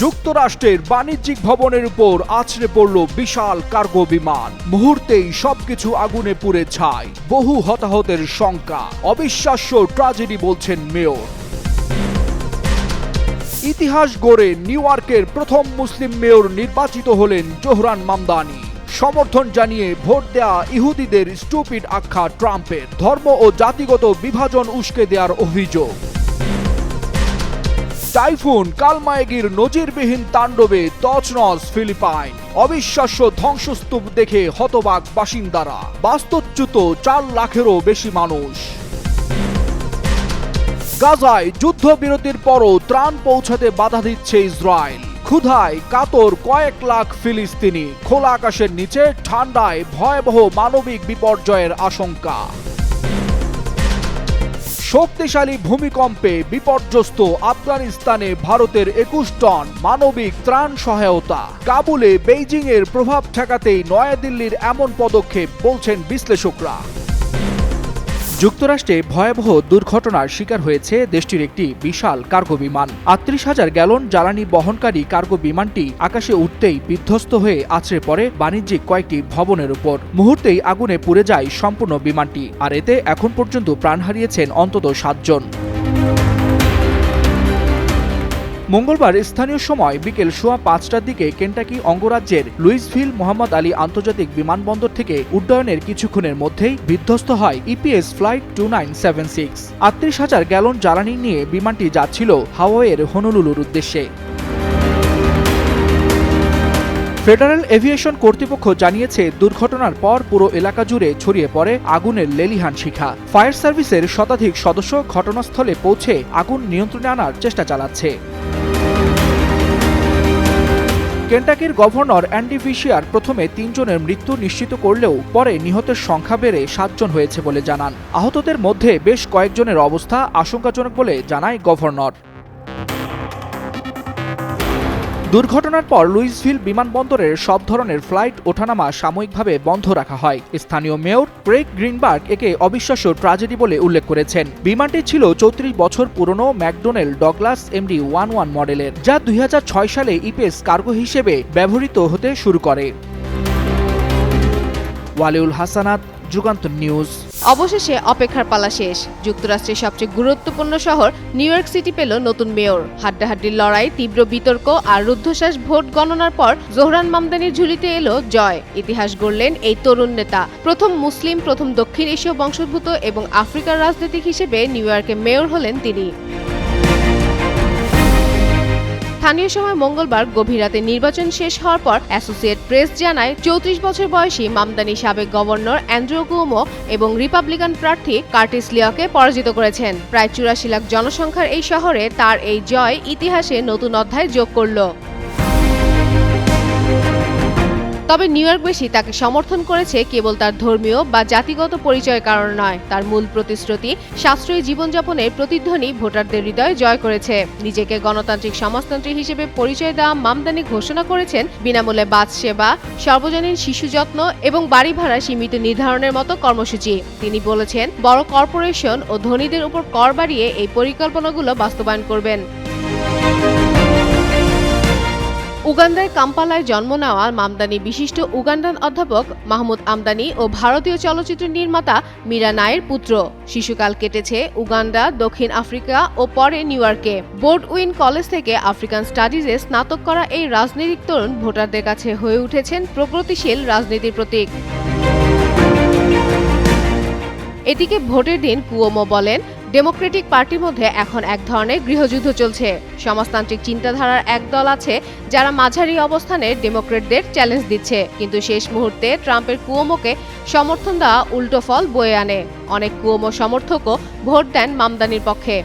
যুক্তরাষ্ট্রের বাণিজ্যিক ভবনের উপর আছড়ে পড়ল বিশাল কার্গো বিমান। মুহূর্তেই সবকিছু আগুনে পুড়ে ছাই, বহু হতাহতের শঙ্কা। অবিশ্বাস্য ট্রাজেডি বলছেন মেয়র। ইতিহাস গড়ে নিউ ইয়র্কের প্রথম মুসলিম মেয়র নির্বাচিত হলেন জোহরান মামদানি। সমর্থন জানিয়ে ভোট দেয়া ইহুদিদের স্টুপিড আখ্যা ট্রাম্পের। ধর্ম ও জাতিগত বিভাজন উস্কে দেওয়ার অভিযোগ। টাইফুন, কালমায়েগির নজিরবিহীন তাণ্ডবে তছনছ ফিলিপাইন। অবিশ্বাস্য ধ্বংসস্তূপ দেখে হতবাক বাসিন্দারা। বাস্তুচ্যুত চার লাখেরও বেশি মানুষ। গাজায় যুদ্ধবিরতির পরও ত্রাণ পৌঁছাতে বাধা দিচ্ছে ইসরায়েল। ক্ষুধায় কাতর কয়েক লাখ ফিলিস্তিনি। খোলা আকাশের নিচে, ঠান্ডায় ভয়াবহ মানবিক বিপর্যয়ের আশঙ্কা। শক্তিশালী ভূমিকম্পে বিপর্যস্ত আফগানিস্তানে ভারতের একুশ টন মানবিক ত্রাণ সহায়তা। কাবুলে বেইজিংয়ের প্রভাব ঠেকাতেই নয়াদিল্লির এমন পদক্ষেপ বলছেন বিশ্লেষকরা। যুক্তরাষ্ট্রে ভয়াবহ দুর্ঘটনার শিকার হয়েছে দেশটির একটি বিশাল কার্গো বিমান। আটত্রিশ হাজার গ্যালন জ্বালানি বহনকারী কার্গো বিমানটি আকাশে উঠতেই বিধ্বস্ত হয়ে আছড়ে পড়ে বাণিজ্যিক কয়েকটি ভবনের উপর। মুহূর্তেই আগুনে পুড়ে যায় সম্পূর্ণ বিমানটি, আর এতে এখন পর্যন্ত প্রাণ হারিয়েছেন অন্তত সাতজন। মঙ্গলবার স্থানীয় সময় বিকেল সোয়া পাঁচটার দিকে কেন্টাকি অঙ্গরাজ্যের লুইসভিল মোহাম্মদ আলী আন্তর্জাতিক বিমানবন্দর থেকে উড্ডয়নের কিছুক্ষণের মধ্যেই বিধ্বস্ত হয় UPS flight two nine seven six. আটত্রিশ হাজার গ্যালন জ্বালানি নিয়ে বিমানটি যাচ্ছিল হাওয়াইয়ের হনুলুলুর উদ্দেশ্যে। ফেডারেল এভিয়েশন কর্তৃপক্ষ জানিয়েছে, দুর্ঘটনার পর পুরো এলাকা জুড়ে ছড়িয়ে পড়ে আগুনের লেলিহান শিখা। ফায়ার সার্ভিসের শতাধিক সদস্য ঘটনাস্থলে পৌঁছে আগুন নিয়ন্ত্রণে আনার চেষ্টা চালাচ্ছে। কেন্টাকির গভর্নর অ্যান্ডি ফিশিয়ার প্রথমে তিনজনের মৃত্যু নিশ্চিত করলেও পরে নিহতের সংখ্যা বেড়ে সাতজন হয়েছে বলে জানান। আহতদের মধ্যে বেশ কয়েকজনের অবস্থা আশঙ্কাজনক বলে জানায় গভর্নর। দুর্ঘটনার পর লুইসভিল বিমানবন্দরের সব ধরনের ফ্লাইট ওঠানামা সাময়িকভাবে বন্ধ রাখা হয়। স্থানীয় মেয়র ক্রেগ গ্রিনবার্গ একে অবিশ্বাস্য ট্রাজেডি বলে উল্লেখ করেছেন। বিমানটি ছিল চৌত্রিশ বছর পুরনো McDonnell Douglas MD one one মডেলের, যা দুই হাজার ছয় সালে ইপেস কার্গো হিসেবে ব্যবহৃত হতে শুরু করে। ওয়ালিউল হাসানাত, যুগান্ত নিউজ। অবশেষে অপেক্ষার পালা শেষ। যুক্তরাষ্ট্রের সবচেয়ে গুরুত্বপূর্ণ শহর নিউ ইয়র্ক সিটি পেল নতুন মেয়র। হাড্ডাহাড্ডির লড়াই, তীব্র বিতর্ক আর রুদ্ধশ্বাস ভোট গণনার পর জোহরান মামদানির ঝুলিতে এলো জয়। ইতিহাস গড়লেন এই তরুণ নেতা। প্রথম মুসলিম, প্রথম দক্ষিণ এশীয় বংশোদ্ভূত এবং আফ্রিকার রাজনীতিক হিসেবে নিউ ইয়র্কে মেয়র হলেন তিনি। স্থানীয় সময় মঙ্গলবার গভীর রাতে নির্বাচন শেষ হওয়ার পর অ্যাসোসিয়েট প্রেস জানায়, চৌত্রিশ বছর বয়সী মামদানি সাবেক গভর্নর অ্যান্ড্রু কুমো এবং রিপাবলিকান প্রার্থী কার্টিস লিয়াকে পরাজিত করেছেন। প্রায় চুরাশি লাখ জনসংখ্যার এই শহরে তার এই জয় ইতিহাসে নতুন অধ্যায় যোগ করল। তবে নিউ ইয়র্কবাসী তাকে সমর্থন করেছে কেবল তার ধর্মীয় বা জাতিগত পরিচয়ের কারণ নয়। তার মূল প্রতিশ্রুতি, সাশ্রয়ী জীবনযাপনের প্রতিধ্বনি ভোটারদের হৃদয় জয় করেছে। নিজেকে গণতান্ত্রিক সমাজতন্ত্রী হিসেবে পরিচয় দেওয়া মামদানি ঘোষণা করেছেন। বিনামূল্যে বাস সেবা, সর্বজনীন শিশু যত্ন এবং বাড়ি ভাড়া সীমিত নির্ধারণের মতো কর্মসূচি। তিনি বলেছেন, বড় কর্পোরেশন ও ধনীদের উপর কর বাড়িয়ে এই পরিকল্পনাগুলো বাস্তবায়ন করবেন। উগান্ডার কাম্পালায় জন্ম নেওয়া মামদানি বিশিষ্ট উগান্ডান অধ্যাপক মাহমুদ আমদানি ও ভারতীয় চলচ্চিত্র নির্মাতা মীরা নায়ের পুত্র। শিশুকাল কেটেছে উগান্ডা, দক্ষিণ আফ্রিকা ও পরে নিউ ইয়র্কে। বোর্ড উইন কলেজ থেকে আফ্রিকান স্টাডিজে স্নাতক করা এই রাজনৈতিক তরুণ ভোটারদের কাছে হয়ে উঠেছেন প্রগতিশীল রাজনীতির প্রতীক। এদিকে ভোটের দিন কুয়োমো বলেন ডেমোক্রেটিক পার্টির মধ্যে এখন এক ধরনের গৃহযুদ্ধ চলছে। সমাজতান্ত্রিক চিন্তাধারার এক দল আছে যারা মাঝারি অবস্থানে ডেমোক্রেটদের চ্যালেঞ্জ দিচ্ছে। কিন্তু শেষ মুহূর্তে ট্রাম্পের কুয়োমোকে সমর্থন দেওয়া উল্টো ফল বয়ে আনে। অনেক কুয়োমো সমর্থকও ভোট দেন মামদানির পক্ষে।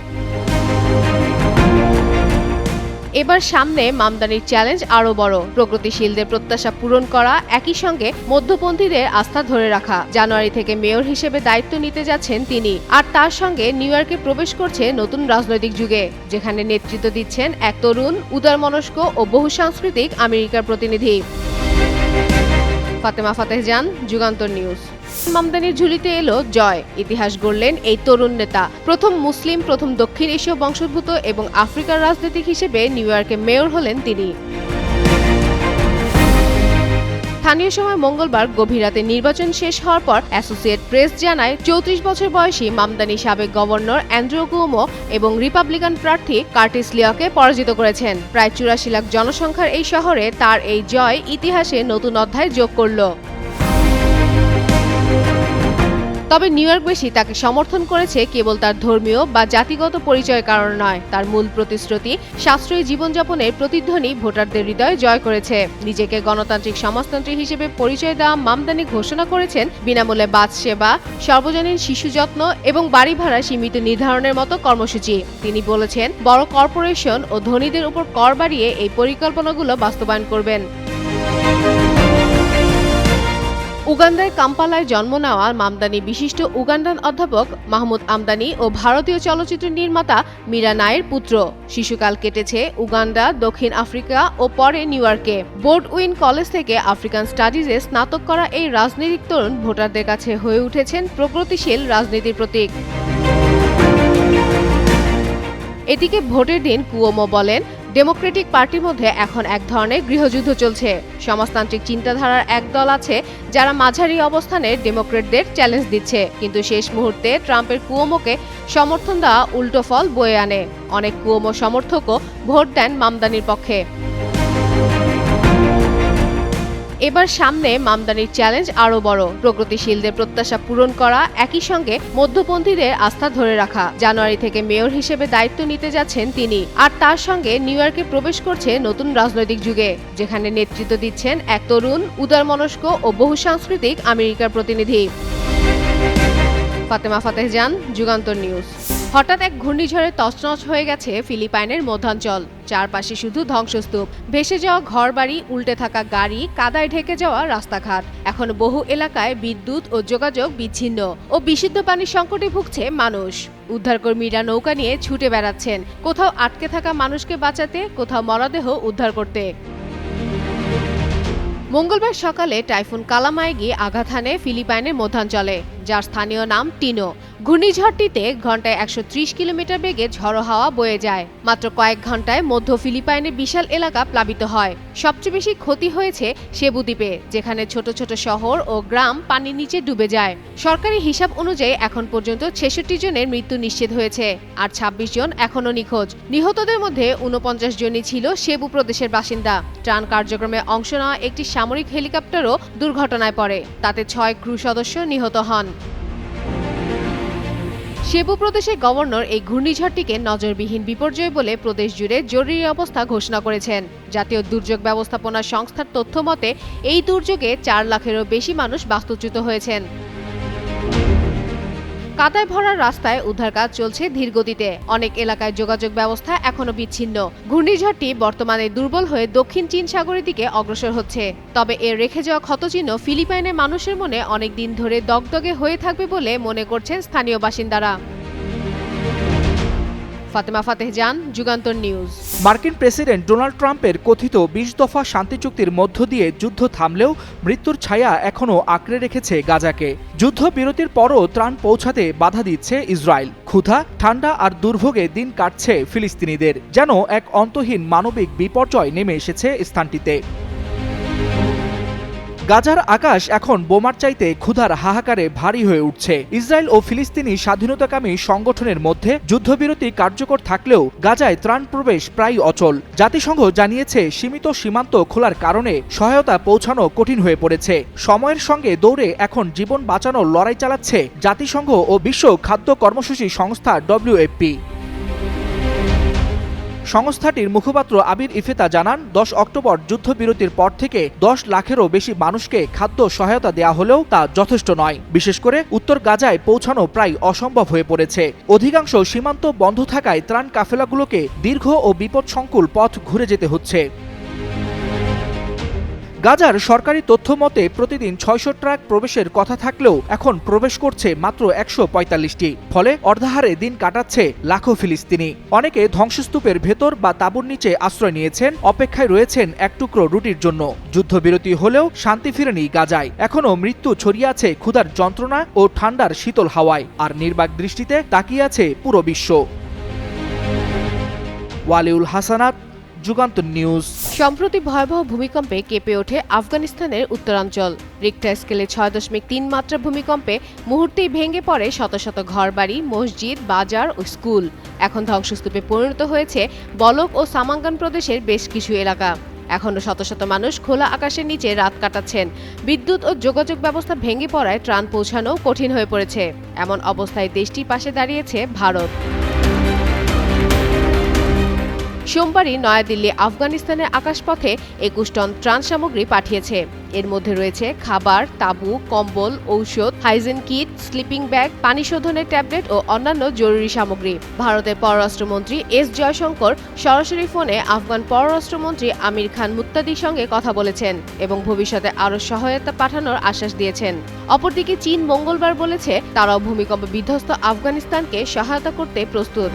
এবার সামনে মামদানির চ্যালেঞ্জ আরও বড়। প্রগতিশীলদের প্রত্যাশা পূরণ করা একই সঙ্গে মধ্যপন্থীদের আস্থা ধরে রাখা। জানুয়ারি থেকে মেয়র হিসেবে দায়িত্ব নিতে যাচ্ছেন তিনি। আর তার সঙ্গে নিউ ইয়র্কে প্রবেশ করছে নতুন রাজনৈতিক যুগে, যেখানে নেতৃত্ব দিচ্ছেন এক তরুণ, উদারমনস্ক ও বহু সাংস্কৃতিক আমেরিকার প্রতিনিধি। ফাতেমা ফাতেহ জান, যুগান্তর নিউজ। মামদানির ঝুলিতে এলো জয়, ইতিহাস গড়লেন এই তরুণ নেতা। প্রথম মুসলিম, প্রথম দক্ষিণ এশীয় বংশোদ্ভূত এবং আফ্রিকার রাজনীতিক হিসেবে নিউ ইয়র্কে মেয়র হলেন তিনি। স্থানীয় সময় মঙ্গলবার গভীর রাতে নির্বাচন শেষ হওয়ার পর অ্যাসোসিয়েট প্রেস জানায়, চৌত্রিশ বছর বয়সী মামদানি সাবেক গভর্নর অ্যান্ড্রু কুমো এবং রিপাবলিকান প্রার্থী কার্টিস লিয়াকে পরাজিত করেছেন। প্রায় চুরাশি লাখ জনসংখ্যার এই শহরে তার এই জয় ইতিহাসে নতুন অধ্যায় যোগ করল। তবে নিউ ইয়র্কবাসী তাকে সমর্থন করেছে কেবল তার ধর্মীয় বা জাতিগত পরিচয়ের কারণ নয়। তার মূল প্রতিশ্রুতি, সাশ্রয়ী জীবনযাপনের প্রতিধ্বনি ভোটারদের হৃদয়ে জয় করেছে। নিজেকে গণতান্ত্রিক সমাজতন্ত্রী হিসেবে পরিচয় দেওয়া মামদানি ঘোষণা করেছেন বিনামূল্যে বাস সেবা, সর্বজনীন শিশু যত্ন এবং বাড়ি ভাড়া সীমিত নির্ধারণের মতো কর্মসূচি। তিনি বলেছেন, বড় কর্পোরেশন ও ধনীদের উপর কর বাড়িয়ে এই পরিকল্পনাগুলো বাস্তবায়ন করবেন। উগান্ডার কাম্পালায় জন্ম নেওয়া মামদানি বিশিষ্ট উগান্ডান অধ্যাপক মাহমুদ আমদানি ও ভারতীয় চলচ্চিত্র নির্মাতা মীরা নায়ের পুত্র। শিশুকাল কেটেছে উগান্ডা, দক্ষিণ আফ্রিকা ও পরে নিউ ইয়র্কে। বোর্ড উইন কলেজ থেকে আফ্রিকান স্টাডিজে স্নাতক করা এই রাজনৈতিক তরুণ ভোটারদের কাছে হয়ে উঠেছেন প্রগতিশীল রাজনীতির প্রতীক। এদিকে ভোটের দিন কুয়োমো বলেন ডেমোক্রেটিক পার্টির মধ্যে এখন এক ধরনের গৃহযুদ্ধ চলছে। সমাজতান্ত্রিক চিন্তাধারার এক দল আছে যারা মাঝারি অবস্থানে ডেমোক্রেটদের চ্যালেঞ্জ দিচ্ছে। কিন্তু শেষ মুহূর্তে ট্রাম্পের কুয়োমোকে সমর্থন দেওয়া উল্টো ফল বয়ে আনে। অনেক কুয়োমো সমর্থকও ভোট দেন মামদানির পক্ষে। এবার সামনে মামদানির চ্যালেঞ্জ আরও বড়। প্রগতিশীলদের প্রত্যাশা পূরণ করা একই সঙ্গে মধ্যপন্থীদের আস্থা ধরে রাখা। জানুয়ারি থেকে মেয়র হিসেবে দায়িত্ব নিতে যাচ্ছেন তিনি। আর তার সঙ্গে নিউ ইয়র্কে প্রবেশ করছে নতুন রাজনৈতিক যুগে, যেখানে নেতৃত্ব দিচ্ছেন এক তরুণ, উদারমনস্ক ও বহুসাংস্কৃতিক আমেরিকার প্রতিনিধি। ফাতেমা ফাতেহ জান, যুগান্তর নিউজ। হঠাৎ এক ঘূর্ণিঝড়ে তছনছ হয়ে গেছে ফিলিপাইনের মধ্যাঞ্চল। চারপাশে শুধু ধ্বংসস্তূপ। ভেসে যাওয়া ঘরবাড়ি, উল্টে থাকা গাড়ি, কাদায় ঢেকে যাওয়া রাস্তাঘাট। এখন বহু এলাকায় বিদ্যুৎ ও যোগাযোগ বিচ্ছিন্ন ও বিশুদ্ধ পানির সংকটে ভুগছে মানুষ। উদ্ধারকর্মীরা নৌকা নিয়ে ছুটে বেড়াচ্ছেন। কোথাও আটকে থাকা মানুষকে বাঁচাতে, কোথাও মরদেহ উদ্ধার করতে। মঙ্গলবার সকালে টাইফুন কালামায় গিয়ে আঘাত হানে ফিলিপাইনের মধ্যাঞ্চলে। যার স্থানীয় নাম টিনো। ঘূর্ণিঝড়টিতে ঘন্টায় একশো ত্রিশ কিলোমিটার বেগে ঝড়ো হাওয়া বয়ে যায়। মাত্র কয়েক ঘন্টায় মধ্য ফিলিপাইনের বিশাল এলাকা প্লাবিত হয়। সবচেয়ে বেশি ক্ষতি হয়েছে সেবু দ্বীপে, যেখানে ছোট ছোট শহর ও গ্রাম পানির নিচে ডুবে যায়। সরকারি হিসাব অনুযায়ী এখন পর্যন্ত ছেষট্টি জনের মৃত্যু নিশ্চিত হয়েছে, আর ২৬ জন এখনও নিখোঁজ। নিহতদের মধ্যে উনপঞ্চাশ জনই ছিল সেবু প্রদেশের বাসিন্দা। ত্রাণ কার্যক্রমে অংশ নেওয়া একটি সামরিক হেলিকপ্টারও দুর্ঘটনায় পড়ে। তাতে ছয় ক্রু সদস্য নিহত হন। সেবু প্রদেশের গভর্নর এই ঘূর্ণিঝড়টিকে নজরবিহীন বিপর্যয় বলে প্রদেশ জুড়ে জরুরি অবস্থা ঘোষণা করেছেন। জাতীয় দুর্যোগ ব্যবস্থাপনা সংস্থার তথ্য মতে, এই দুর্যোগে চার লাখেরও বেশি মানুষ বাস্তুচ্যুত হয়েছেন। কাদায় ভরা রাস্তায় উদ্ধার কাজ চলছে ধীরগতিতে। অনেক এলাকায় যোগাযোগ ব্যবস্থা এখনও বিচ্ছিন্ন। ঘূর্ণিঝড়টি বর্তমানে দুর্বল হয়ে দক্ষিণ চীন সাগরের দিকে অগ্রসর হচ্ছে। তবে এর রেখে যাওয়া ক্ষতচিহ্ন ফিলিপাইনের মানুষের মনে অনেক দিন ধরে দগদগে হয়ে থাকবে বলে মনে করছেন স্থানীয় বাসিন্দারা। ফাতেমা ফাতেহ জান যুগান্তর নিউজ। মার্কিন প্রেসিডেন্ট ডোনাল্ড ট্রাম্পের কথিত বিশ দফা শান্তি চুক্তির মধ্য দিয়ে যুদ্ধ থামলেও মৃত্যুর ছায়া এখনও আঁকড়ে রেখেছে গাজাকে। যুদ্ধবিরতির পরও ত্রাণ পৌঁছাতে বাধা দিচ্ছে ইসরায়েল। ক্ষুধা, ঠান্ডা আর দুর্ভোগে দিন কাটছে ফিলিস্তিনিদের, যেন এক অন্তহীন মানবিক বিপর্যয় নেমে এসেছে স্থানটিতে। গাজার আকাশ এখন বোমার চাইতে ক্ষুধার হাহাকারে ভারী হয়ে উঠছে। ইসরায়েল ও ফিলিস্তিনি স্বাধীনতাকামী সংগঠনের মধ্যে যুদ্ধবিরতি কার্যকর থাকলেও গাজায় ত্রাণ প্রবেশ প্রায় অচল। জাতিসংঘ জানিয়েছে, সীমিত সীমান্ত খোলার কারণে সহায়তা পৌঁছানো কঠিন হয়ে পড়েছে। সময়ের সঙ্গে দৌড়ে এখন জীবন বাঁচানোর লড়াই চালাচ্ছে জাতিসংঘ ও বিশ্ব খাদ্য কর্মসূচি সংস্থা ডব্লিউএফপি। সংস্থাটির মুখপাত্র আবির ইফেতা জানান, দশ অক্টোবর যুদ্ধবিরতির পর থেকে দশ লাখেরও বেশি মানুষকে খাদ্য সহায়তা দেয়া হলেও তা যথেষ্ট নয়। বিশেষ করে উত্তর গাজায় পৌঁছানো প্রায় অসম্ভব হয়ে পড়েছে। অধিকাংশ সীমান্ত বন্ধ থাকায় ত্রাণ কাফেলাগুলোকে দীর্ঘ ও বিপদসংকুল পথ ঘুরে যেতে হচ্ছে। গাজার সরকারি তথ্য মতে, প্রতিদিন ছয়শো ট্রাক প্রবেশের কথা থাকলেও এখন প্রবেশ করছে মাত্র একশো পঁয়তাল্লিশটি। ফলে অর্ধাহারে দিন কাটাচ্ছে লাখো ফিলিস্তিনি। অনেকে ধ্বংসস্তূপের ভেতর বা তাঁবুর নিচে আশ্রয় নিয়েছেন, অপেক্ষায় রয়েছেন এক টুকরো রুটির জন্য। যুদ্ধবিরতি হলেও শান্তি ফিরেনি গাজায়। এখনও মৃত্যু ছড়িয়ে আছে ক্ষুধার যন্ত্রণা ও ঠান্ডার শীতল হাওয়ায়। আর নির্বাক দৃষ্টিতে তাকিয়ে আছে পুরো বিশ্ব। ওয়ালিউল হাসানাত যুগান্তর নিউজ। সম্প্রতি ভয়াবহ ভূমিকম্পে কেঁপে ওঠে আফগানিস্তানের উত্তরাঞ্চল। রিক্টার স্কেলে ছয় দশমিক তিন মাত্রা ভূমিকম্পে মুহূর্তেই ভেঙে পড়ে শত শত ঘরবাড়ি, মসজিদ, বাজার ও স্কুল। এখন ধ্বংসস্তূপে পরিণত হয়েছে বলক ও সামাঙ্গান প্রদেশের বেশ কিছু এলাকা। এখনও শত শত মানুষ খোলা আকাশের নিচে রাত কাটাচ্ছেন। বিদ্যুৎ ও যোগাযোগ ব্যবস্থা ভেঙে পড়ায় ত্রাণ পৌঁছানো কঠিন হয়ে পড়েছে। এমন অবস্থায় দেশটির পাশে দাঁড়িয়েছে ভারত। সোমবারই নয়াদিল্লি আফগানিস্তানের আকাশপথে একুশ টন ত্রাণ সামগ্রী পাঠিয়েছে। এর মধ্যে রয়েছে খাবার, তাঁবু, কম্বল, ঔষধ, হাইজেন কিট, স্লিপিং ব্যাগ, পানি শোধনের ট্যাবলেট ও অন্যান্য জরুরি সামগ্রী। ভারতের পররাষ্ট্রমন্ত্রী এস জয়শঙ্কর সরাসরি ফোনে আফগান পররাষ্ট্রমন্ত্রী আমির খান মুত্তাদির সঙ্গে কথা বলেছেন এবং ভবিষ্যতে আরও সহায়তা পাঠানোর আশ্বাস দিয়েছেন। অপরদিকে চীন মঙ্গলবার বলেছে, তারাও ভূমিকম্প বিধ্বস্ত আফগানিস্তানকে সহায়তা করতে প্রস্তুত।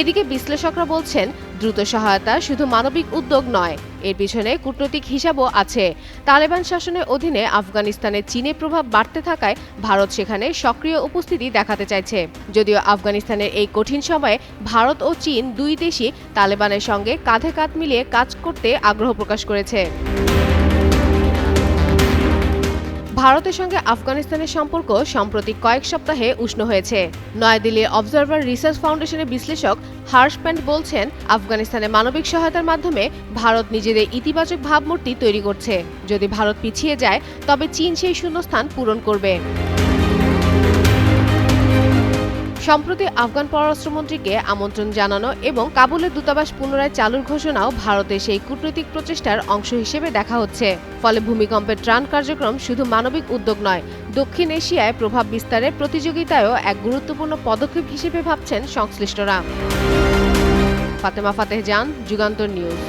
এদিকে বিশ্লেষকরা বলছেন, দ্রুত সহায়তা শুধু মানবিক উদ্যোগ নয়, এর পিছনে কূটনৈতিক হিসাবও আছে। তালেবান শাসনের অধীনে আফগানিস্তানে চীনের প্রভাব বাড়তে থাকায় ভারত সেখানে সক্রিয় উপস্থিতি দেখাতে চাইছে। যদিও আফগানিস্তানের এই কঠিন সময়ে ভারত ও চীন দুই দেশই তালেবানের সঙ্গে কাঁধে কাঁধ মিলিয়ে কাজ করতে আগ্রহ প্রকাশ করেছে। ভারতের সঙ্গে আফগানিস্তানের সম্পর্ক সম্প্রতি কয়েক সপ্তাহে উষ্ণ হয়েছে। নয়াদিল্লির অবজারভার রিসার্চ ফাউন্ডেশনের বিশ্লেষক হার্শ প্যান্ট বলছেন আফগানিস্তানে মানবিক সহায়তার মাধ্যমে ভারত নিজেদের ইতিবাচক ভাবমূর্তি তৈরি করছে। যদি ভারত পিছিয়ে যায়, তবে চীন সেই শূন্যস্থান পূরণ করবে। সম্প্রতি আফগান পররাষ্ট্রমন্ত্রীকে আমন্ত্রণ জানানো এবং কাবুলের দূতাবাস পুনরায় চালুর ঘোষণাও ভারতের সেই কূটনৈতিক প্রচেষ্টার অংশ হিসেবে দেখা হচ্ছে। ফলে ভূমিকম্পের ত্রাণ কার্যক্রম শুধু মানবিক উদ্যোগ নয়, দক্ষিণ এশিয়ায় প্রভাব বিস্তারের প্রতিযোগিতায়ও এক গুরুত্বপূর্ণ পদক্ষেপ হিসেবে ভাবছেন সংশ্লিষ্টরা। ফাতেমা ফাতেহ জান, যুগান্তর নিউজ।